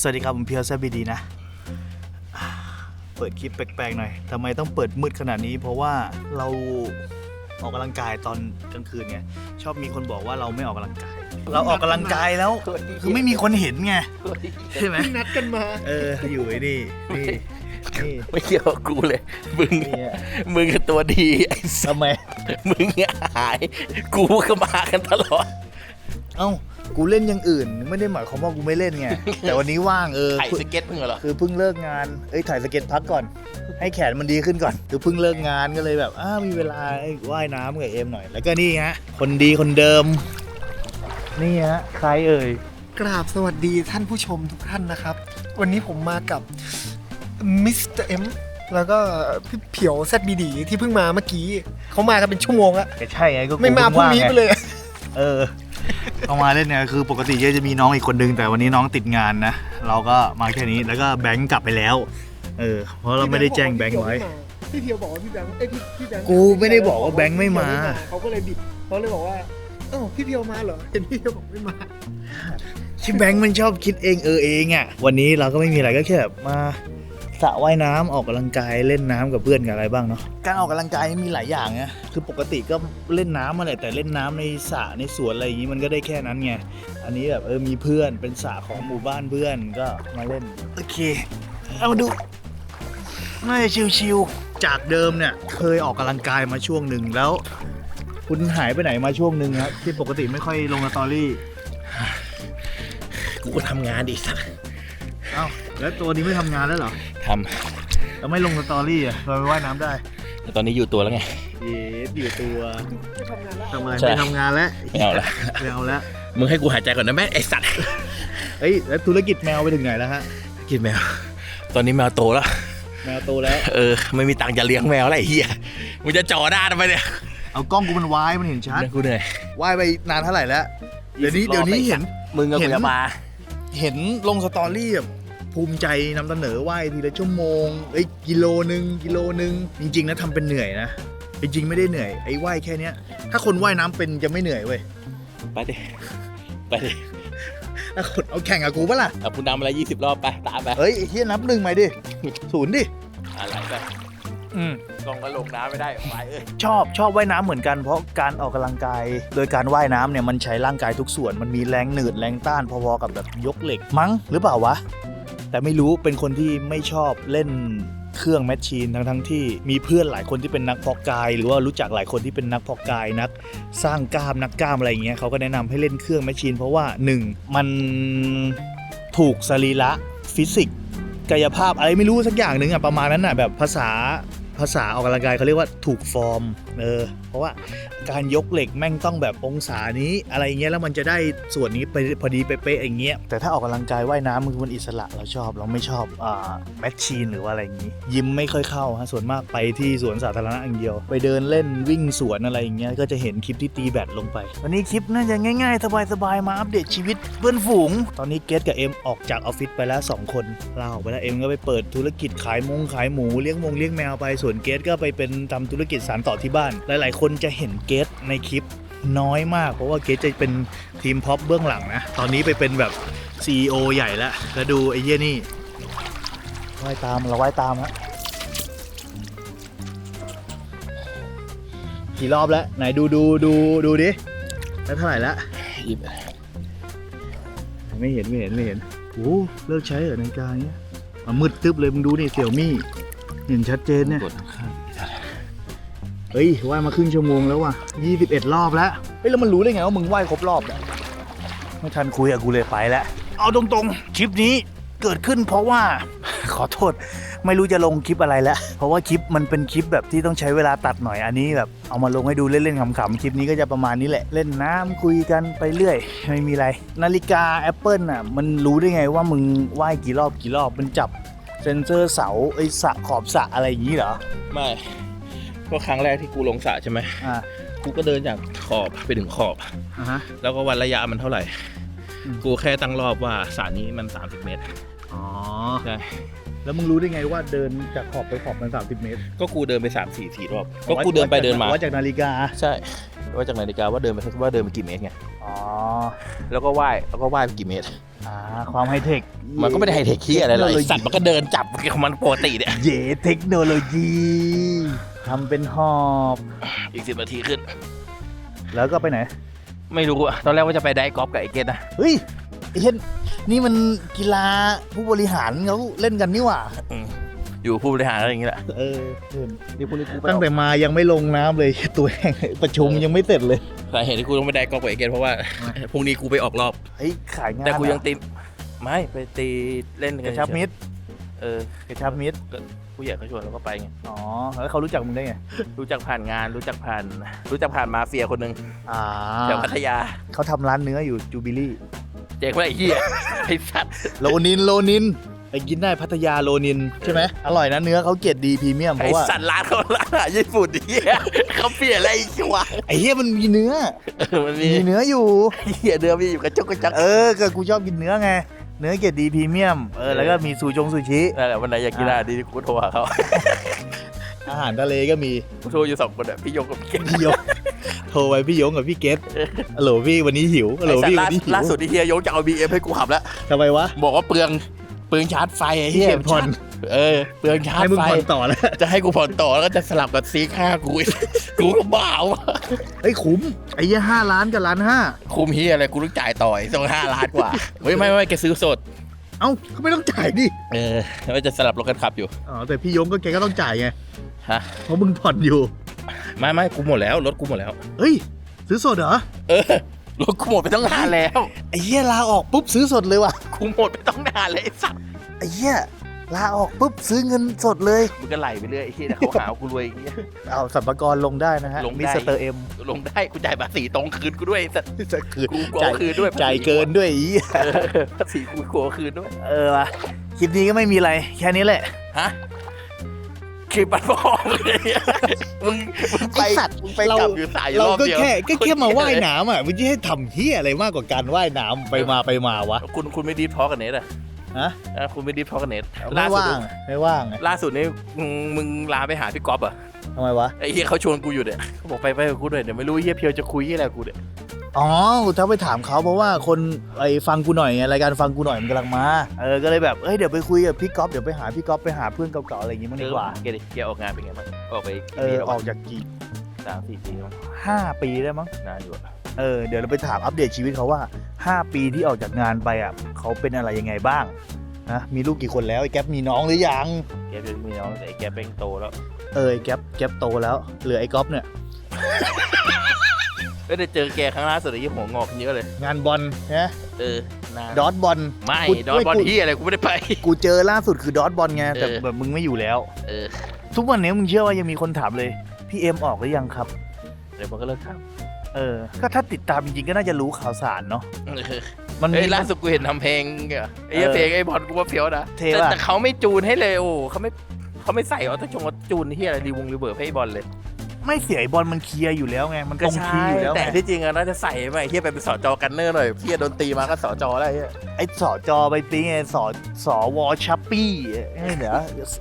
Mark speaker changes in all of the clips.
Speaker 1: สวัสดีครับผมเพียวแซบบีดีนะอ่าเปิดคลิปแปลกๆหน่อยทำไมต้องเปิดมืดขนาดนี้ เพราะว่าเราออกกำลังกายตอนกลางคืนไงชอบมีคนบอกว่าเราไม่ออกกำลังกาย เราออกกำลังกายแล้วคือไม่มีคนเห็นไงใช่ไหม
Speaker 2: ที่นัดกันมา
Speaker 1: เอออยู่ไอ้นี่นี่นี่
Speaker 3: ไม่เกี่ยวกับกูเลย มึง
Speaker 1: นี่อะ
Speaker 3: มึงกับตัวดีไอ้สัส
Speaker 1: ทำไม
Speaker 3: มึงเนี่ยหาย กูก็มากันตลอด
Speaker 1: เอ้า กูเล่นอย่างอื่น ไม่ได้หมายความว่ากูไม่เล่นไง แต่วันนี้ว่างเออ
Speaker 3: ไข่สเก็ตมึงเหรอ
Speaker 1: คือเพิ่งเลิกงานเอ้ยถ่ายสเก็ตพักก่อน ให้แขนมันดีขึ้นก่อนคือเพิ่งเลิกงานก็เลยแบบอ้ามีเวลาให้ว่ายน้ำกับเอมหน่อย แล้วก็นี่ฮะคนดีคนเดิม นี่ฮะใครเอ่ย
Speaker 2: กราบสวัสดีท่านผู้ชมทุกท่านนะครับ วันนี้ผมมากับมิสเตอร์เอ็มแล้วก็พี่เพียวแซดบีดีที่เพิ่งมาเมื่อกี้เขามากันเป็นชั่วโมงแล้ว
Speaker 1: ก็ใช่ไงก็กู
Speaker 2: ไม่มาพรุ่งนี้ไปเลย
Speaker 1: เออ เอามาเล่นเนี่ยคือปกติเยจะมีน้องอีกคนนึง แต่วันนี้น้องติดงานนะ เราก็มาแค่นี้แล้วก็แบงค์กลับไปแล้ว เออ เพราะเราไม่ได้แจ้งแบงค์ไว้
Speaker 2: พี่เพียวบอกว่าพี่แบงค์เอ้ยพี่พี่แบงค์
Speaker 1: กูไม่ได้บอกว่าแบงค์ไม่มา
Speaker 2: เขาก็เลยบิดเขาเลยบอกว่าเอ้าพี่เพียวมาเหรอเห็นพี่เพียวบอกไม่มา
Speaker 1: ชิแบงค์มันชอบคิดเองเออเองอะ วันนี้เราก็ไม่มีอะไรก็แค่แบบมา สระว่ายน้ำออกกำลังกายเล่นน้ำกับเพื่อนกับอะไรบ้างเนาะการออกกำลังกายมีหลายอย่างไงคือปกติก็เล่นน้ำมาแหละแต่เล่นน้ำในสระในสวนอะไรอย่างงี้มันก็ได้แค่นั้นไงอันนี้แบบเออมีเพื่อนเป็นสระของหมู่บ้านเพื่อนก็มาเล่นโอเค เอามาดูน่าจะชิวๆจากเดิมเนี่ยเคยออกกำลังกายมาช่วงหนึ่งแล้ว คุณหายไปไหนมาช่วงหนึ่งครับที่ปกติไม่ค่อยลงสตอรี่
Speaker 3: กูก็ทำงานดิสัส
Speaker 1: เอ้าแล้วตัวนี้ไม่ทำงานแล้วเหรอ
Speaker 3: ท
Speaker 1: แล้วไม่ลงสตอรี่อะเราไปว่ายน้ำได้ำ
Speaker 3: แต่ตอนนี้อยู่ตัวแล้วไง
Speaker 1: เย้อยู่ตัว
Speaker 2: ไม่ทำงานแล้ว
Speaker 1: ทำไม
Speaker 3: ใช่
Speaker 1: ไม่ทำงานแล้ว
Speaker 3: ไม่เอาละ
Speaker 1: ไม่เอาแล้ว
Speaker 3: มึงให้กูหายใจก่อนนะแม่ไอ้สัตว์
Speaker 1: เอ้ยแล้วธุรกิจแมวไปถึงไหนแล้วฮะ
Speaker 3: กินแมว ตอนนี้แมวโตแล้ว
Speaker 1: แมวโตแล้ว
Speaker 3: เออ ไม่มีตังค์จะเลี้ยงแมวแล้วไอ้เหี้ยมึงจะจ่อด้านทำไมเนี่ย
Speaker 1: เอากล้องกูมันวายมันเห็นชัด
Speaker 3: กูเหนื่อย
Speaker 1: วายไปนานเท่าไหร่แล้ว เดี๋ยวนี้
Speaker 3: 20
Speaker 1: เดี๋ยวนี้
Speaker 3: รอบไป
Speaker 1: เห็น
Speaker 3: มึงกับ
Speaker 1: เห็
Speaker 3: กู
Speaker 1: น
Speaker 3: จะมา
Speaker 1: เห็นลงสตอรี่แบบ ภูมิใจนำเสนอว่ายทีละชั่วโมงเอ้ยกิโลหนึ่งกิโลหนึ่งจริง ๆ นะทำเป็นเหนื่อยนะจริงๆไม่ได้เหนื่อยไอ้ว่ายแค่เนี้ย ถ้าคนว่ายน้ำเป็นจะไม่เหนื่อยเว้ย
Speaker 3: ไปดิไปดิ
Speaker 1: ถ้าคนเอาแข่งกับกูปะล่ะ
Speaker 3: เอาพูนำอะไรยี่สิบรอบไปตามไป
Speaker 1: เฮ้ยไอ้เฮียนับหนึ่งใหม่ดิศูนย์ดิ
Speaker 3: อะไรไป
Speaker 1: อืม
Speaker 3: ลงก็ลงน้ำไม่ได้ไปเอ้ย
Speaker 1: ชอบชอบว่ายน้ำเหมือนกันเพราะการออกกำลังกาย โดยการว่ายน้ำเนี่ยมันใช้ร่างกายทุกส่วนมันมีแรงหนืดแรงต้านพอๆกับแบบยกเหล็กมั้งหรือเปล่าวะ แต่ไม่รู้เป็นคนที่ไม่ชอบเล่นเครื่องแมชชีนทั้งทั้งที่มีเพื่อนหลายคนที่เป็นนักพอกกาย หรือว่ารู้จักหลายคนที่เป็นนักพอกกายนัก สร้างกล้ามนักกล้ามอะไรอย่างเงี้ยเขาก็แนะนำให้เล่นเครื่องแมชชีน เพราะว่าหนึ่งมันถูกสรีระฟิสิกส์กายภาพอะไรไม่รู้สักอย่างหนึ่งอะประมาณนั้นอะแบบภาษา ภาษาออกกำลังกายเขาเรียกว่าถูกฟอร์มเออเพราะว่าการยกเหล็กแม่งต้องแบบองศานี้อะไรเงี้ยแล้วมันจะได้ส่วนนี้ไปพอดีเป๊ะๆอย่างเงี้ยแต่ถ้าออกกำลังกายว่ายน้ำมันคือมันอิสระเราชอบเราไม่ชอบอ่าแมชชีนหรือว่าอะไรอย่างงี้ ยิมไม่ค่อยเข้าฮะส่วนมากไปที่สวนสาธารณะอย่างเดียว ไปเดินเล่นวิ่งสวนอะไรอย่างเงี้ยก็จะเห็นคลิปที่ตีแบดลงไป วันนี้คลิปน่าจะง่ายๆ สบายๆมาอัปเดตชีวิตเพื่อนฝูง ตอนนี้เกตกับเอ็มออกจากออฟฟิศไปแล้ว 2 คนลาออกไปแล้วเอ็มก็ไปเปิดธุรกิจขายมงขายหมูเลี้ยงมงเลี้ยงแมวไปส่วนเกตก็ไปเป็นทำธุรกิจสานต่อที่บ้าน หลาย ๆ คนจะเห็นเกตในคลิปน้อยมาก เพราะว่าเกตจะเป็นทีมพ็อปเบื้องหลังนะ ตอนนี้ไปเป็นแบบ CEO ใหญ่แล้ว แล้วดูไอ้เหี้ยนี่ว่ายตามเราว่ายตามฮะกี่รอบแล้ว ไหนดูดูดูดูดิ แล้วเท่าไหร่แล้ว
Speaker 3: อีก
Speaker 1: ไม่เห็นไม่เห็นไม่เห็นโอ้เลิกใช้เหรอนาฬิกาเนี้ยอะมืดตึ๊บเลยมึงดูนี่เสี่ยวมี่ เห็นชัดเจนเนี่ย
Speaker 3: กดข้าง
Speaker 1: เฮ้ยว่ายมาครึ่งชั่วโมงแล้วว่ะ21 รอบแล้ว เฮ้ยแล้วมันรู้ได้ไงว่ามึงว่ายครบรอบเนี่ยไม่ทันคุยกับกูเลยไปแล้ว เอาตรงๆ คลิปนี้เกิดขึ้นเพราะว่า ขอโทษ ไม่รู้จะลงคลิปอะไรแล้ว เพราะว่าคลิปมันเป็นคลิปแบบที่ต้องใช้เวลาตัดหน่อยอันนี้แบบเอามาลงให้ดูเล่นๆขำๆคลิปนี้ก็จะประมาณนี้แหละ เล่นน้ำคุยกันไปเรื่อย ไม่มีอะไร นาฬิกา Apple น่ะมันรู้ได้ไงว่ามึงว่ายกี่รอบกี่รอบมันจับ เซ็นเซอร์เสาไอ้สระขอบสระอะไรอย่างนี้เหรอ
Speaker 3: ไม่ ก็ครั้งแรกที่กูลงสระใช่ไหม
Speaker 1: อ่า
Speaker 3: กูก็เดินจากขอบไปถึงขอบ
Speaker 1: อ่าฮะ
Speaker 3: แล้วก็วัดระยะมันเท่าไหร่
Speaker 1: อืม
Speaker 3: กูแค่ตั้งรอบว่าสระนี้มัน 30 เมตร
Speaker 1: อ๋อ
Speaker 3: ใช่
Speaker 1: แล้วมึงรู้ได้ไงว่าเดินจากขอบไปขอบมัน30 เมตร
Speaker 3: ก็กูเดินไป3 4สี่รอบ ก็กูเดินไปเดินมา
Speaker 1: ว่าจากนาฬิกา
Speaker 3: ใช่ว่าจากนาฬิกาว่าเดินไปว่าเดินไปกี่เมตรไง
Speaker 1: อ๋อ
Speaker 3: แล้วก็ว่ายแล้วก็ว่ายไปกี่เมตร
Speaker 1: อ่าความไฮเทค
Speaker 3: มันก็ไม่ได้ไฮเทคเฮียอะไรหรอกไอ้สัตว์มันก็เดินจับของมันปกติเนี่ย
Speaker 1: เย่เทคโนโลยีทำเป็นหอบ
Speaker 3: อีกสิบนาทีขึ้น
Speaker 1: แล้วก็ไปไหน
Speaker 3: ไม่รู้อะตอนแรกว่าจะไปได้กอล์ฟกับไอ้เกตนะ
Speaker 1: เฮ้ยไอ้เช่นนี่มันกีฬาผู้บริหารเขาเล่นกันนี่หว่า
Speaker 3: อืมอยู่ผู้บริหารอะไรอย่างเงี้ยแหละ
Speaker 1: เออเห็น
Speaker 3: นี่พรุ่งนี้กูไป
Speaker 1: ตั้งแต่มายังไม่ลงน้ำเลยตัวแห้งประชุมยังไม่เสร็จเลย
Speaker 3: สาเหตุที่กูต้องไปได้กอล์ฟกับไอ้เกตเพราะว่าพรุ่งนี้กูไปออกรอบ
Speaker 1: เฮ้ยขายงาน
Speaker 3: แต่กูยัง
Speaker 1: อะ
Speaker 3: ตีไม่ไปตีเล่น
Speaker 1: ก
Speaker 3: กัน
Speaker 1: ระชับมิตร
Speaker 3: เออก
Speaker 1: ระชับมิตร
Speaker 3: ผู้ใหญ่เขาชวนเราก็ไปไง
Speaker 1: อ๋อแล้วเขารู้จักมึงได้ไง
Speaker 3: รู้จักผ่านงานรู้จักผ่าน รู้จักผ่านมาเฟียคนหนึ่ง
Speaker 1: อ่า
Speaker 3: แถวพัทยา
Speaker 1: เขาทำร้านเนื้ออยู่จูบิลี่
Speaker 3: เจ๊งว่าไอ้เหี้ยไอ้สัตว์
Speaker 1: โลนินโลนิน ไปกินได้พัทยาโลนินใช่ไหมอร่อยนะเนื้อเขาเกรดดีพรีเมียมเพ
Speaker 3: ไอ้
Speaker 1: ราะว่า
Speaker 3: สัตว์ร้านเขาร้านอาหารญี่ปุ่นเหี้ยเขาเปลี่ยนอะไรอีกวะ
Speaker 1: ไอ้เหี้ยมันมีเนื้อ
Speaker 3: เออมันมี
Speaker 1: มีเนื้ออยู่
Speaker 3: เหี้ยเดิมมีอยู่กระจกกระจัก
Speaker 1: เออก็กูชอบกินเนื้อไง เนื้อเกรดดีพรีเมียม เออ แล้วก็มีซูจงซูชิ
Speaker 3: นั่นแหละวันไหนอยากกินอะไรดีกูโทรหาเขา
Speaker 1: อาหารทะเลก็มี
Speaker 3: กูโทรอยู่สองคนอะพี่ยงกับพี่เกศ
Speaker 1: พี่ยง โทรไปพี่ยงกับพี่เกตฮัลโหลพี่วันนี้หิวฮัลโหล
Speaker 3: ไอ้สัต
Speaker 1: พี่
Speaker 3: ว์
Speaker 1: วั
Speaker 3: ล่าน
Speaker 1: นี้หิว
Speaker 3: ล่าสุดที่เฮียยงจะเอาบีเอ็มให้กูขับแล้ว
Speaker 1: ทำไมวะ
Speaker 3: บอกว่าเปลือง เปลืองชาร์จไฟไอ้
Speaker 1: พี่
Speaker 3: เหี้ย
Speaker 1: เก็บผ่อน
Speaker 3: เออเปลืองชาร์
Speaker 1: ให้
Speaker 3: จ
Speaker 1: มึง
Speaker 3: ไฟ
Speaker 1: ผ่อนต่อแล้ว
Speaker 3: จะให้กูผ่อนต่อแล้วก็จะสลับกับซีค่ากูอีกกูก็บ้าวะ
Speaker 1: เฮ้ยคุ้มไอ้เหี้ยห้าล้านกับล้านห้า
Speaker 3: คุมเฮียอะไรกูต้องจ่ายต่อยสองห้าล้านกว่าเฮ้ยไม่ไม่แกซื้อสด
Speaker 1: เอ้าก็ไม่ต้องจ่ายดิ
Speaker 3: เออแล้วจะสลับรถกันขับอยู่
Speaker 1: อ๋อแต่พี่ยงก็แกก็ต้องจ่ายไง
Speaker 3: ฮะ
Speaker 1: เพราะมึงผ่อนอยู่
Speaker 3: ไม่ไม่กูหมดแล้วรถกูหมดแล้ว
Speaker 1: เฮ้ย ซื้อสดเหรอ
Speaker 3: เออ รถกูหมดไปต้องนานแล้ว
Speaker 1: ไอ้เหี้ยลาออกปุ๊บซื้อสดเลยว่ะ
Speaker 3: กูหมดไปต้องนานเลยไอ้สัตว์
Speaker 1: ไอ้เหี้ยลาออกปุ๊บซื้อเงินสดเลย
Speaker 3: มึงก็ไหลไปเรื่อยไอ้เฮียเดี๋ยวเขาหาว่ากูรวยไอ้เฮีย
Speaker 1: เอาสัมภากระลงได้นะฮะ
Speaker 3: ลงได้
Speaker 1: มิสเตอร์เอ็ม
Speaker 3: ลงได้กูจ่ายภาษีตรงคืนกูด้วยไอ้สัตว์
Speaker 1: จะคืน
Speaker 3: กูกู
Speaker 1: จ่า
Speaker 3: เอา
Speaker 1: ย
Speaker 3: คืนด้วย
Speaker 1: จ่ายเกินด้วยอี
Speaker 3: เออภาษีกูกูเอาคืนด้วย
Speaker 1: เออว่ะคลิปนี้ก็ไม่มีอะไรแค่นี้แหละ
Speaker 3: ฮะ คลิปบัตรพองเลยมึงมึงไป
Speaker 1: ไอ้สัตว์
Speaker 3: มึงไป
Speaker 1: เรา
Speaker 3: กลับอยู่สายอยู่
Speaker 1: เรา
Speaker 3: รอบ
Speaker 1: ก็
Speaker 3: เดียว
Speaker 1: แค่ก็แค่มาว่ายน้ำอะมันจะให้ทำเฮียอะไรมากกว่าการว่ายน้ำไปมาไปมาวะ
Speaker 3: คุณคุณไม่ดีทอกับเน็ตอะ
Speaker 1: ฮะ
Speaker 3: เออคุณไม่ดีทอกับเน็ต
Speaker 1: ไม่
Speaker 3: ล่าสุด
Speaker 1: ว่างไม่ว่างอะ
Speaker 3: ล่าสุดนี้มึงมึงลาไปหาพี่ก๊อฟอะ
Speaker 1: ทำไมวะ
Speaker 3: ไอ้เฮียเขาชวนกูอยู่เนี่ยเขาบอกไปไปกับกูด้วยเดี๋ยวไม่รู้เฮียเพียวจะคุยอะไรกับกูเนี่ย
Speaker 1: อ๋อถ้าไปถามเขาเพราะว่าคนไอ้ฟังกูหน่อยไงรายการฟังกูหน่อยมันกำลังมา เออ ก็เลยแบบ เอ้ย เดี๋ยวไปคุยกับพี่ก๊อฟ เดี๋ยวไปหาพี่ก๊อฟไปหาเพื่อนเก่าๆอะไรอย่างงี้มันดีกว่า
Speaker 3: เกดิเกออกงานเป็นไงบ้างออกไป
Speaker 1: เอ
Speaker 3: กี่ปี
Speaker 1: อ
Speaker 3: แล้ว
Speaker 1: อ
Speaker 3: วะ
Speaker 1: อกจากกี่
Speaker 3: สามสี่ปีแล้ว
Speaker 1: ห้าปีได้มั้ง
Speaker 3: นานอยู่อะ
Speaker 1: เออ เดี๋ยวเราไปถามอัปเดตชีวิตเขาว่า 5 ปีที่ออกจากงานไปอะเขาเป็นอะไรยังไงบ้างนะมีลูกกี่คนแล้วไอ้แก๊ปมีน้องหรือยัง
Speaker 3: แกเป็นมีน้องแต่ไอ้แกเป็นโตแล้ว
Speaker 1: เออไอ้แก๊ปแก๊ปโตแล้ว เหลือไอ้ก๊อฟเนี่ย
Speaker 3: ก็ได้เจอแกครั้งล่าสุดไอ้ยี่หัวงอกเยอะเลย
Speaker 1: งานบอลนะ
Speaker 3: เออนาน
Speaker 1: ดอทบอล
Speaker 3: ไม่
Speaker 1: กู
Speaker 3: ดอนบอล
Speaker 1: กู
Speaker 3: ที่อะไรกูไม่ได้ไป
Speaker 1: กูเจอล่าสุดคือดอทบอลไงแต่
Speaker 3: เออ
Speaker 1: แบบมึงไม่อยู่แล้ว
Speaker 3: เออ
Speaker 1: ทุกวันนี้มึงเชื่อว่ายังมีคนถามเลยพี่เอ็มออกหรือยังครับ
Speaker 3: เดี๋ยวมันก็เลิกท
Speaker 1: เออ ก็ถ้าติดตามจริงๆก็น่าจะรู้ข่าวสารเนาะำมัน
Speaker 3: เฮ้ย
Speaker 1: มี
Speaker 3: ล่าสุดกูเห็นทำเพลงอะไอ้เหี้ย
Speaker 1: เออ
Speaker 3: เพลงไอ้บอลกูว่าเฟี้ยวนะ
Speaker 1: เท่
Speaker 3: แต่
Speaker 1: ว่ะ
Speaker 3: แต่เขาไม่จูนให้เลยโอ้เขาไม่เขาไม่ใส่ออโต้ชงออโต้จูนที่อะไรรีวงรีเบิร์ให้ไอ้บอลเลย
Speaker 1: ไม่เสียไอ้บอลมันเคลียร์อยู่แล้วไง มันตรงคี
Speaker 3: ใช่
Speaker 1: ย์อยู่แล้ว
Speaker 3: แต่
Speaker 1: ไง
Speaker 3: ที่จริงอะน่าจะใส่ไปเฮียไปเป็นสอจอกันเนอร์หน่อยพี่โดนตีมาก็สอจออะไรเฮีย
Speaker 1: ไอ้สอจอไปตีไงสอสอวอชัปปี้ให้เดี๋ยว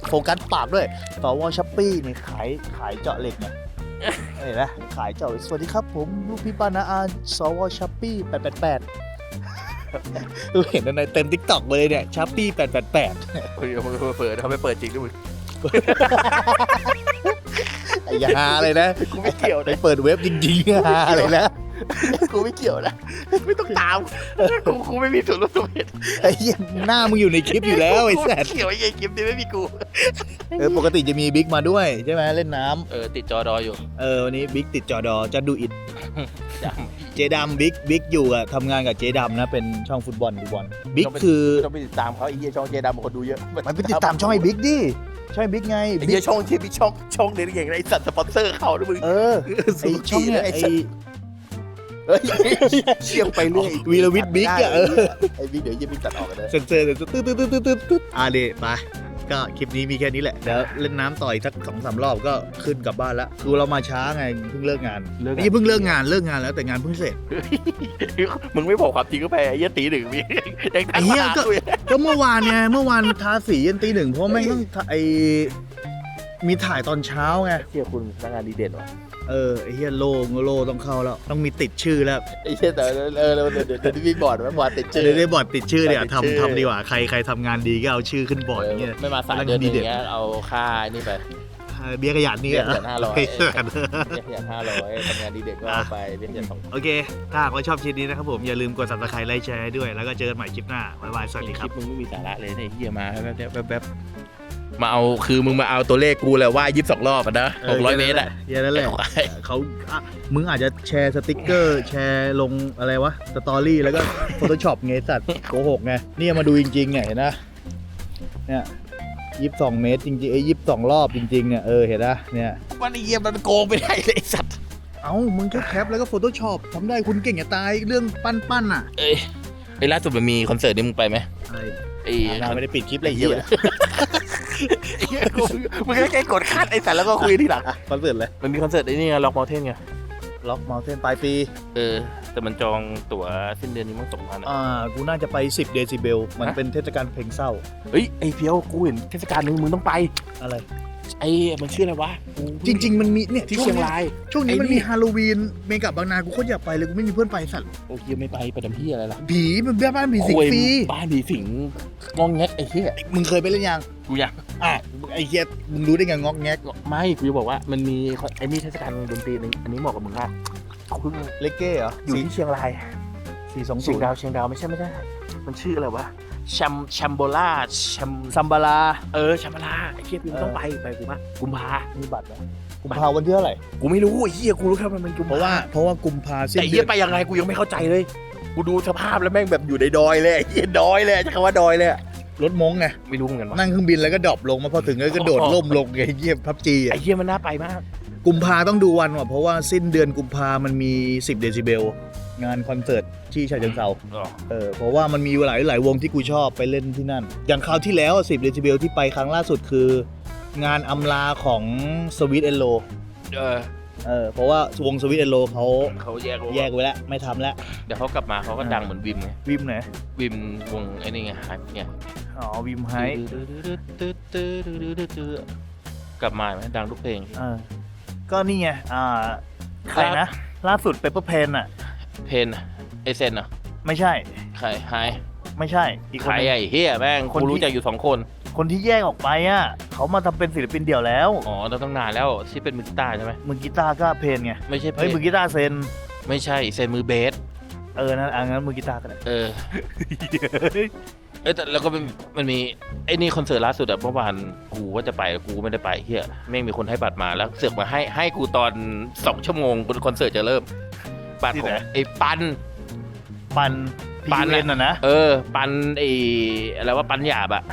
Speaker 1: โฟกัสปากด้วยสอวอชัปปี้นี่ขายขายเจาะเหล็กไงเห็นไหมขายเจาะสวัสดีครับผมลูกพี่ปานาอาสวชัปปี้แปดแปดแปดดูเห็นในเต็มทิกตอกเลยเนี่ยชัปปี้แปดแปดแปด
Speaker 3: เฮ้ยมึงเปิดเขาไม่เปิดจริงด้วยมึง
Speaker 1: ไอ้ยาเลยนะ
Speaker 3: กูไม่เกี่ยว
Speaker 1: ไป
Speaker 3: นะ
Speaker 1: เปิดเว็บจริงๆฮาเลยนะ
Speaker 3: กูไม่เกี่ยวนะไม่ต้องตามกูกูไม่มีส่วนร่วมตรงนี้
Speaker 1: ไอ้เหี้ยหน้ามึงอยู่ในคลิปอยู่แล้วไอ้แส
Speaker 3: กู
Speaker 1: บ
Speaker 3: ไม่เกี่ยวไอ้คลิปนี้ไม่มีกู
Speaker 1: เออปกติจะมีบิ๊กมาด้วยใช่ไหมเล่นน้ำ
Speaker 3: เออติดจอดออยู่
Speaker 1: เออวันนี้บิ๊กติดจอดอจะดูอิด
Speaker 3: จ
Speaker 1: เจดำบิ๊กบิ๊กอยู่อะทำงานกับเจดำนะเป็นช่องฟุตบอลดูบอลบิ๊ก
Speaker 3: ต้องไป
Speaker 1: คือำ
Speaker 3: ต้องไปติดตามเขาไอ้เหี้ยช่องเจดำคนดูเยอะ
Speaker 1: มันไปติดตามช่องไอ้บิ๊กดิช่องไอ้บิ๊กไง
Speaker 3: ไอ้
Speaker 1: บิ๊
Speaker 3: เหี้ย
Speaker 1: ก
Speaker 3: ช่องที่พี่ช่องช่องเด็กอย่างไรไอ้สัตว์สปอนเซอร์เขาด้วยมึง
Speaker 1: เออไอช่องเนี่ยไอ
Speaker 3: เฮ้ยเชี่ยงไปเรื่อย
Speaker 1: วีรวิทย์บิ๊กอะเออ
Speaker 3: ไอ้บิ๊กเดี๋ยวยี่บิ๊กตัดออกกันเลย
Speaker 1: เซนเซอร์ตึ๊ดตึ๊ดตึ๊ดตึ๊ดตึ๊ดตึ๊ดตึ๊ดอะเดไปก็คลิปนี้มีแค่นี้แหละ เดี๋ยวเล่นน้ำต่ออีกสักสองสามรอบก็ขึ้นกลับบ้านแล้วคือเรามาช้าไงเพิ่งเลิกงาน ไม่ใช่เพิ่งเลิกงานเลิกงานแล้วแต่งานเพิ่งเสร็จ
Speaker 3: มึงไม่บอกความจริงก็ไปไอ้เหี้ยตีหนึ่งมียังทัก
Speaker 1: ไอ้เหี้
Speaker 3: มายหา
Speaker 1: ก็
Speaker 3: กูอีก
Speaker 1: ก็เมื่อวานไงเมื่อวานทาสียันตีหนึ่งเพราะไม่งต้องถ่ายไอมีถ่ายตอนเช้าไง
Speaker 3: เชี่ยคุณพนักงานดีเด่นว่ะ
Speaker 1: เออไอ้เฮียโลโลต้องเข้าแล้ว ต้องมีติดชื่อแล้ว
Speaker 3: ไอ้เหี้ยแต่เออเดี๋ยวเดี๋ยวเดี๋ยวเดี๋ยวมีบอร์ดไหมบอร์ดติดชื่อ
Speaker 1: เดี๋ยวได้บอร์ดติดชื่อเนี่ย
Speaker 3: ติดชื่อ
Speaker 1: ทำทำดีกว่าใครใครทำงานดีก็เอาชื่อขึ้นบอร์ดอย่างเงี้ย
Speaker 3: ไม่มาสายเดือนอย่างเงี้ยเอาค่านี่ไป
Speaker 1: เออเบี้ยขยันนี่
Speaker 3: เบี้ย
Speaker 1: อะ
Speaker 3: ขยัน500
Speaker 1: เบี้ยขยัน
Speaker 3: เรียกอย่างห้าร้อยทำงานดีเด็กก็เอาไปเรียกอย่างสอง
Speaker 1: โอเค ถ้าหากว่าชอบคลิปนี้นะครับผม อย่าลืมกด subscribe ไลค์แชร์ให้ด้วย แล้วก็เจอกันใหม่คลิปหน้า บ๊ายบาย สวัสดีค
Speaker 3: ค
Speaker 1: รั
Speaker 3: ลิ
Speaker 1: บ
Speaker 3: ปมึงไม่มีสาระเลยเนี่ยเฮียมาแบบแบบแบบแบบ มาเอาคือมึงมาเอาตัวเลขกูแหละว่ายี่สิบสองรอบอะนะหกร้อยเมตรอะ
Speaker 1: อย่านั่นแหละเขาอะมึงอาจจะแชร์สติกเกอร์ แชร์ลงอะไรวะสตอรี่แล้วก็ Photoshop ไงสัตว์โกหกไงเนี่ยมาดูจริงๆไงเห็นนะเนี่ยยี่สิบสองเมตรจริงๆไอ้ยี่สิบสองรอบจริงๆเนี่ยเออเห็นนะเนี่ย
Speaker 3: มันไอ้เฮียมันโกงไปได้เลยไอ้สัตว์
Speaker 1: เอ้ามึงแค่แคปแล้วก็ Photoshop ทำได้คุณเก่งอย่าตายเรื่องปั้นๆน่ะ
Speaker 3: เอ้ยไอ้ล่าสุดมันมีคอนเสิร์ตนี่มึงไปไหม
Speaker 1: ไอ้
Speaker 3: ไอ้
Speaker 1: เราไม่ได้ปิดคลิปเลย
Speaker 3: ไอ้
Speaker 1: เหี้
Speaker 3: เหี้
Speaker 1: ย
Speaker 3: ย ไอ้เหี้ยกูมึงแค่กดคัดไอ้สัตว์แล้วก็คุยทีหลัง
Speaker 1: คอนเสิร์ตเลย
Speaker 3: มันมีคอนเสิร์ตไอ้นี่ไงล็อกมอเทนไง
Speaker 1: ล็อกเมาเทนปลายปี
Speaker 3: เออ แต่มันจองตั๋วสิ้นเดือนนี้มั้งสองพันอะ
Speaker 1: อ่า กูน่าจะไป 10 เดซิเบล มัน
Speaker 3: ฮะ
Speaker 1: เป็นเทศกาลเพลงเศร้า
Speaker 3: เฮ้ยไอ้เพียวกูเห็นเทศกาลนึงมึงต้องไป
Speaker 1: อะไร
Speaker 3: ไอ้มันชื่ออะไรวะกู
Speaker 1: จริง ๆ มันมีเนี่ย
Speaker 3: ที่เชียงราย
Speaker 1: ช่วงนี้
Speaker 3: ไอ้
Speaker 1: มัน
Speaker 3: นี่
Speaker 1: มีฮาโลวีนเมกับบางนากูโคตรอยากไปเลยกูไม่มีเพื่อนไปสัตว์
Speaker 3: โอเคไม่ไปไปทำที่อะไรล่ะ
Speaker 1: ผีมันบ้านบ้านผีสิง
Speaker 3: โอ้ย
Speaker 1: ฟรี
Speaker 3: บ้านผีสิงงองแงกไอ้เหี้ย
Speaker 1: มึงเคยไปเล่นยัง
Speaker 3: กูอยาก
Speaker 1: อะไอ้เหี้ยมึงรู้ได้ไงงอกแงก
Speaker 3: ไม่กูจะบอกว่ามันมีไอ้นี่เทศกาลดนตรีนึงอันนี้เหมาะกับมึงมากกูเพิ่ง
Speaker 1: เลเก้เหรอ
Speaker 3: อยู่ที่เชียงราย
Speaker 1: สี่สอง
Speaker 3: เชี
Speaker 1: ศู
Speaker 3: ย
Speaker 1: น
Speaker 3: ง
Speaker 1: ย์
Speaker 3: ดาวเชียงดาวไม่ใช่ไม่ใช่มันชื่ออะไรวะ แชมแชมโบล่าแชม
Speaker 1: ซัมบารา
Speaker 3: เออแชมโบล่าไอ้เหี้ยพี่มึงต้องไปไปกูมากุมภา
Speaker 1: มีบัตรไหมกุมภาวันที่เท่าไหร่
Speaker 3: กูไม่รู้ไอ้เหี้ยกูรู้แค่ว่ามันกุม
Speaker 1: เพราะว่าเพราะว่ากุมภาสิ้น
Speaker 3: แต่
Speaker 1: เดื
Speaker 3: เหี้ย
Speaker 1: อน
Speaker 3: ไปยังไงกูยังไม่เข้าใจเลย กูดูสภาพแล้วแม่งแบบอยู่ในดอยเลยไอ้เหี้ยดอยเลยใช้คำว่าดอยเลยอะ
Speaker 1: รถมงไง
Speaker 3: ไม่รู้เหมือนกันวะ
Speaker 1: นั่งเครื่องบินแล้วก็ดรอปลงมาพอถึงแล้วก็โดดล่มลงไงเยี่ยมพับจีอะ
Speaker 3: ไอ้เหี้ยมันน่าไปมาก
Speaker 1: กุมภาต้องดูวันว่ะเพราะว่าสิ้นเดือนกุมภามันมี 10 เดซิเบล งานคอนเสิร์ตที่ฉะเชิงเทราเออเพราะว่ามันมีหลายหลายวงที่กูชอบไปเล่นที่นั่น อย่างคราวที่แล้ว10เดซิเบลที่ไปครั้งล่าสุดคือ งานอำลาของสวิตเอโล
Speaker 3: เออ
Speaker 1: เออเพราะว่าวงสวิตเอโลเขา
Speaker 3: เขาแยก
Speaker 1: แยกไว้แล้ว ไม่ทำแล้ว
Speaker 3: เดี๋ยวเขากลับมาเขาก็ดังเหมือนวิมไง
Speaker 1: วิมไหน
Speaker 3: วิมวงไอ้นี่ไงฮายเนี่ย
Speaker 1: อ๋อวิมไฮ
Speaker 3: กลับมาไหมดังทุกเพลง
Speaker 1: เออก็นี่ไงอ่าใครนะล่าสุดเปเปอร์เพนอะ
Speaker 3: เพนไอเซนอะ
Speaker 1: ไม่ใช่
Speaker 3: ใครไฮ
Speaker 1: ไม่ใช่ อีก
Speaker 3: ใค
Speaker 1: คน
Speaker 3: ร
Speaker 1: หนึ่ง
Speaker 3: ไอ้เฮียแม่ง
Speaker 1: คน
Speaker 3: กู
Speaker 1: ที่
Speaker 3: รู้จักอยู่สองคน
Speaker 1: คนที่แยกออกไปอะเขามาทำเป็นศิลปินเดี่ยวแล้ว
Speaker 3: อ๋อเราต้องนานแล้วที่เป็นมือกีตาร์ใช่ไหม
Speaker 1: มือกีตาร์ก็เพนไง
Speaker 3: ไม่ใช่เพ
Speaker 1: เฮ้ย
Speaker 3: น
Speaker 1: มือกีตาร์เซน
Speaker 3: ไม่ใช่เซนมือเบส
Speaker 1: เออนั่นอะงั้นมือกีตาร์ก็ได้
Speaker 3: เออ เอ้ยแต่แล้วก็มันมันมีไอ้นี่คอนเสิร์ตล่าสุดอะเมื่อวานกูว่าจะไปแต่กูไม่ได้ไปเฮียแม่งมีคนให้บัตรมาแล้วเสือกมาให้ให้กูตอนสองชั่วโมงบนคอนเสิร์ตจะเริ่ม บัตรของไอ้ปัน
Speaker 1: ปัน
Speaker 3: ปั
Speaker 1: ปั
Speaker 3: น
Speaker 1: น
Speaker 3: อะ
Speaker 1: เล่นอะนะ
Speaker 3: เออ ปันไอ้อะไรว่าปันหยาบอะ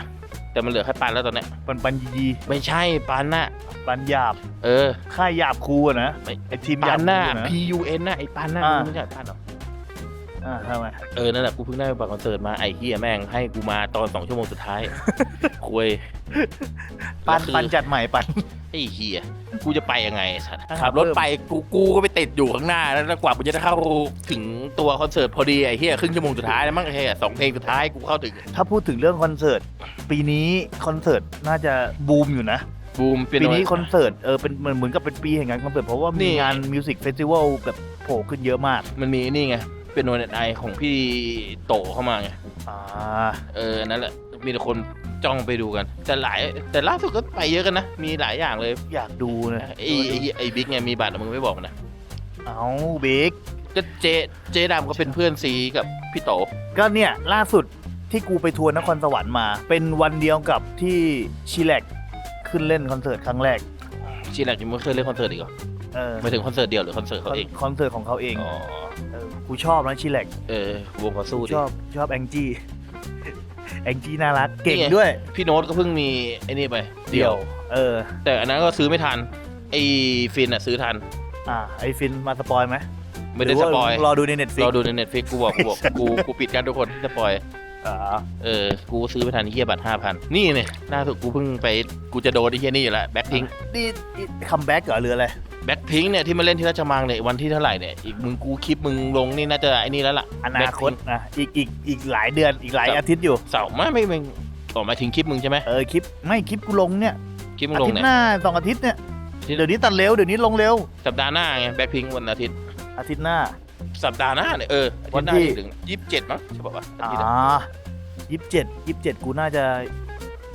Speaker 3: แต่มันเหลือแค่ปันแล้วตอนเนี้ย
Speaker 1: ปันปันยี
Speaker 3: ไม่ใช่ปันน่ะ
Speaker 1: ปันหยาบ
Speaker 3: เออ
Speaker 1: ค่ายหยาบครูอะนะ
Speaker 3: ไม่
Speaker 1: ไอทีมห
Speaker 3: ปั
Speaker 1: ยาบ
Speaker 3: น
Speaker 1: ครู
Speaker 3: น่ะ
Speaker 1: นะ
Speaker 3: P U N น่ะไอ้ปันน่ะ
Speaker 1: อ่า
Speaker 3: มึงรู้จักปันเหรอ
Speaker 1: อ่าทำไม
Speaker 3: เออ นั่นแหละกูเพิ่งได้บัตรคอนเสิร์ตมาไอ้เฮียแม่งให้กูมาตอนสองชั่วโมงสุดท้าย คุย
Speaker 1: ปัน
Speaker 3: แล้วคือ
Speaker 1: ปันจัดใหม่ปัน
Speaker 3: ไอ้เฮียกูจะไปยังไงสัตว์
Speaker 1: อะ
Speaker 3: ขับรถ
Speaker 1: เพิ่ม
Speaker 3: ไปกูกูก็ไปติดอยู่ข้างหน้า แล้วกว่ากูจะเข้าถึงตัวคอนเสิร์ตพอดีไอ้เฮียครึ่งชั่วโมงสุดท้ายแล้วมั้งไอ้เฮียสองเพลงสุดท้ายกูเข้าถึง
Speaker 1: ถ้าพูดถึงเรื่องคอนเสิร์ตปีนี้คอนเสิร์ตน่าจะบูมอยู่นะ
Speaker 3: บูมเป็น
Speaker 1: ปีนี้คอนเสิร์ตเออเป็นเหมือนเหมือนกับเป็นปีแห่งงานคอนเสิร์ตเพราะว่า
Speaker 3: นี่
Speaker 1: มีงานมิวสิกเฟสติวัลแบบโผล่ขึ้นเยอะมาก
Speaker 3: มันมีนี่ไง เป็นโนเน็ตไอของพี่โตเข้ามาไง
Speaker 1: อ่า
Speaker 3: เออนั่นแหละมีแต่คนจ้องไปดูกัน แต่หลายแต่ล่าสุดก็ไปเยอะกันนะ มีหลายอย่างเลย
Speaker 1: อยากดูนะ
Speaker 3: ไอ้ไอ้ไอ้บิ๊กไงมีบัตรอะมึงไม่บอกนะ
Speaker 1: เอาบิ๊ก
Speaker 3: ก็เจเจดำก็เป็นเพื่อนซีกับพี่โต
Speaker 1: ก็เนี่ยล่าสุดที่กูไปทัวร์นครสวรรค์มา เป็นวันเดียวกับที่ชิแลกขึ้นเล่นคอนเสิร์ตครั้งแรก
Speaker 3: ชีแลกยังไม่เคยเล่นคอนเสิร์ตอีกเหรอ
Speaker 1: เออ
Speaker 3: ไม่ถึงคอนเสิร์ตเดียวหรือคอนเสิร์ตเขาเอง
Speaker 1: คอนเสิร์ตของเขาเอง
Speaker 3: อ๋อ
Speaker 1: เออ กูชอบนะชิแลก
Speaker 3: เออวงเขาสู้ดิ
Speaker 1: ชอบชอบแองจี้แองจี้น่ารักเก่ง
Speaker 3: นี่ไง
Speaker 1: ด้วย
Speaker 3: พี่โน้ตก็เพิ่งมีไอ้นี่ไป
Speaker 1: เดี่ยว เออ
Speaker 3: แต่อันนั้นก็ซื้อไม่ทัน ไอ้ฟินอะซื้อทัน
Speaker 1: อ่าไอฟินมาสปอยไหม
Speaker 3: ไม่ได้
Speaker 1: หรื
Speaker 3: ส
Speaker 1: ว่า
Speaker 3: ปอย
Speaker 1: รอดูในเน็ตฟิก
Speaker 3: รอดูในเน็ตฟิกกูบอกกูบอกกูกูปิดกันทุกคนที่สปอย
Speaker 1: อ่า
Speaker 3: เออ กูซื้อไม่ทันไอ้เฮียบัตรห้าพันนี่เนี่ยล่าสุดกูเพิ่งไป กูจะโดนไอ้เฮียนี่อยู่แล้วแบ็คพิง
Speaker 1: นี่คัมแบ็กเหรอหรืออะไร
Speaker 3: แบ็คพิงเนี่ยที่มาเล่นที่ราชมังเนี่ยวันที่เท่าไหร่เนี่ยอีกมึงกูคลิปมึงลงนี่น่าจะไอ้นี่แล้วล่ะ
Speaker 1: อนาคต
Speaker 3: Blackpink
Speaker 1: นะอีกอีกอีกหลายเดือนอีกหลาย
Speaker 3: ครับ
Speaker 1: อาทิตย์อยู่
Speaker 3: เสาร์ไม่ไม่ไม่ออกมาถึงคลิปมึงใช่ไหม
Speaker 1: เออคลิปไม่คลิปกูลงเนี่ย
Speaker 3: คลิปมึง
Speaker 1: อา
Speaker 3: ลง
Speaker 1: ทิต
Speaker 3: เนี่
Speaker 1: ย์
Speaker 3: ย
Speaker 1: หน้าสองอาทิตย์เนี่ยเดี๋ยวนี้ตัดเร็วเดี๋ยวนี้ลงเร็ว
Speaker 3: สัปดาห์หน้าไงแบ็คพิงวันอาทิตย์
Speaker 1: อาทิตย์หน้า
Speaker 3: สัปดาห์หน้าเนี่ยเอออาทิ
Speaker 1: วั
Speaker 3: ต
Speaker 1: น
Speaker 3: ย์หน้า
Speaker 1: ที่
Speaker 3: ถึงยี่สิบเจ็ดมั้งใช่ป่าวะอา
Speaker 1: อ่า
Speaker 3: ทิตย์อะ
Speaker 1: ยี่สิบเจ็ดยี่สิบเจ็ดกูน่าจะ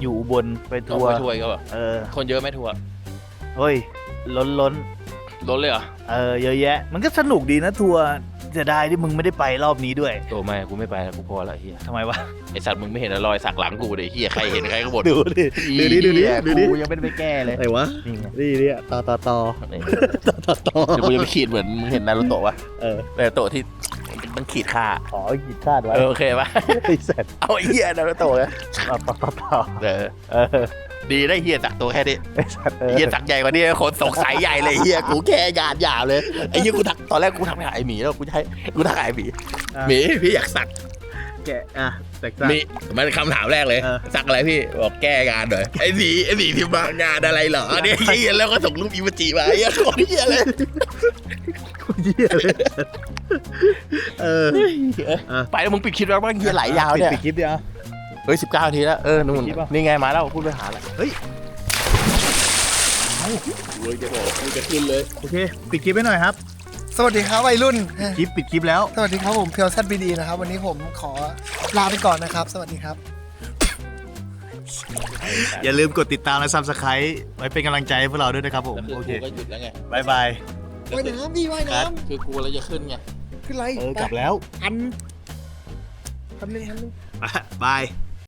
Speaker 1: อยู่อุบนไป
Speaker 3: ล
Speaker 1: ทั
Speaker 3: ง
Speaker 1: วร์
Speaker 3: ไปทัวร์ก็แบบ
Speaker 1: เออ
Speaker 3: คนเยอะไหมทัวร์
Speaker 1: เฮ้ยล้นล้น
Speaker 3: ล้นเลยเหรอ
Speaker 1: เออเยอะแยะ มันก็สนุกดีนะทัวร์เสียดายที่มึงไม่ได้ไปรอบนี้ด้วย
Speaker 3: โตไม่กูไม่ไปแล้วกูพอแล้วเฮีย
Speaker 1: ทำไมวะ
Speaker 3: ไอสัตว์มึงไม่เห็นรอยสักหลังกูเลยเฮียใครเห็นใครก็บ่น
Speaker 1: ดูดิดูดิดูดิ
Speaker 3: เหี้ย
Speaker 1: ดูดิ
Speaker 3: กูยังไม่ได้ไปแก้เลย
Speaker 1: ไหนวะ
Speaker 3: นี่ไง
Speaker 1: นี่เนี่ยต่อต่อต่อ
Speaker 3: นี่
Speaker 1: ต่อต่อต่อ
Speaker 3: เดี๋ยวกูจะไปขีดเหมือนมึงเห็นนารูโตะวะ
Speaker 1: เออ
Speaker 3: นารูโตะที่ มันขีดค่า
Speaker 1: ขอขีดคาดไว้
Speaker 3: เออโอเคปะ
Speaker 1: ไอ้สัตว์
Speaker 3: เอาไอ้เฮียนารูโตะเลย
Speaker 1: ต่อต่อต่อต่อ
Speaker 3: เออ
Speaker 1: เออ
Speaker 3: ดีได้เฮียสักตัวแค่นี้
Speaker 1: ไอ้สัตว์เออ
Speaker 3: เฮียสักใหญ่กว่านี้คนสงสัยใหญ่เลยเฮียกูแค่งานหยาบเลยไอ้เฮียกูทักตอนแรกกูทักไปหาไอ้หมีแล้วกูจะให้กูทักหาไอ้หมีหมีพี่อยากสัก
Speaker 1: แกะอะ แตกต่าง
Speaker 3: มีมันคำถามแรกเลย
Speaker 1: เออ
Speaker 3: สักอะไรพี่ บอกแก้งานหน่อย ไอ้หมีไอ้หมีพิมพ์มางานอะไรเหรอเนี่ยเฮียแล้วก็ส่งรูปอีโมจิมาเฮียโคตรเฮียเลย
Speaker 1: เหี้ยเลยเออ อะ
Speaker 3: ไปแล้วมึงปิดคลิปแล้วบ้างเฮียไหลยาวเนี่ย
Speaker 1: ปิดคลิปเดียว
Speaker 3: เฮ้ยสิบเก้านาทีแล้ว เออนู่น
Speaker 1: คลิปอะ
Speaker 3: นี่ไงมาแล้วพูดไปหาแล้ว
Speaker 1: เฮ้ย
Speaker 3: เว้ยจะบอกกูจะขึ้นเลย
Speaker 1: โอเค ปิดคลิปไปหน่อยครับ
Speaker 2: สวัสดีครับวัยรุ่น
Speaker 1: คลิปปิดคลิปแล้ว
Speaker 2: สวัสดีครับผมเพียวแซดบีดีนะครับ วันนี้ผมขอลาไปก่อนนะครับ สวัสดีครับ
Speaker 1: อย่าลืมกดติดตามและซับสไคร b ์ไว้เป็นกำลังใจให้พวกเราด้วยนะครับผม
Speaker 3: แล้วคือ
Speaker 1: โอ
Speaker 3: กู
Speaker 1: เค
Speaker 3: ก็หยุดแล้วไง
Speaker 1: บายบาย
Speaker 2: ว่ายน้ำพี่ว่ายน้
Speaker 3: คือกูแล้วจะขึ้นไงำ
Speaker 2: ขึ้นไร
Speaker 1: เออกลับแล้ว
Speaker 2: อันทำเลยทำเลย
Speaker 1: บาย